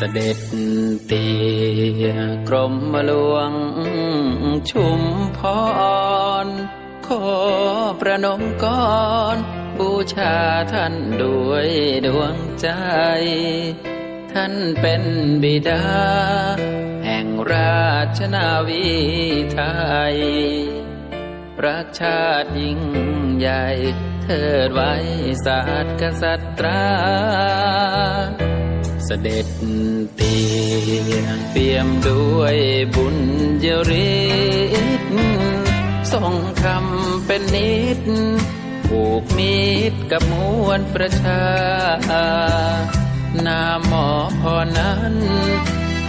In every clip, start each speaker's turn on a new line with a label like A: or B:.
A: เสด็จเตียกรมหลวงชุมพร ขอประนมก่อนบูชาท่านด้วยดวงใจ ท่านเป็นบิดา แห่งราชนาวีไทย รักชาติยิ่งใหญ่ เทิดไว้ศาสตร์กษัตราเสด็จเตียเปี่ยมด้วยบุญเยริศทรงคำเป็นนิดผูกมิตรกับมวลประชานามหมอพอนั้น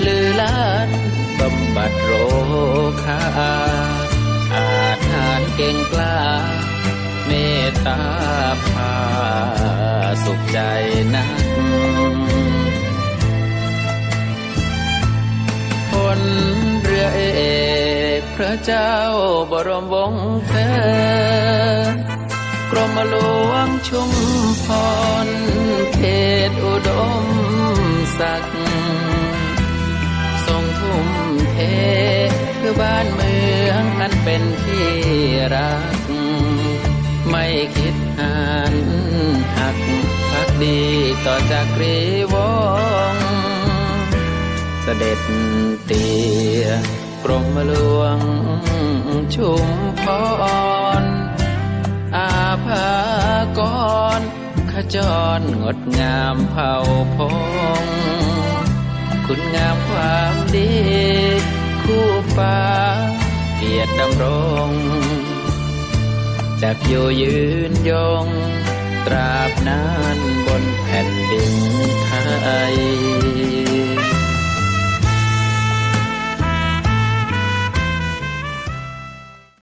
A: ลือล้านบำบัดโรคาอาหารเก่งกล้า เมตตาพาสุขใจนัก รือเอกพระเจ้าบรมวงศ์เธอกรมหลวงชุมพรเขตอุดมศักดิ์ทรงทุ่มเทเพื่อบ้านเมืองอันเป็นที่รัก ไม่คิดหันหักพักดีต่อจากรีวงศ์เสด็จเกรมหลวงชุมพร อาภากรขจรงดงามเผ่าพง คุณงามความดี คู่ฟ้าเกียรติดำรงจากอยู่ยืนยง ตราบนาน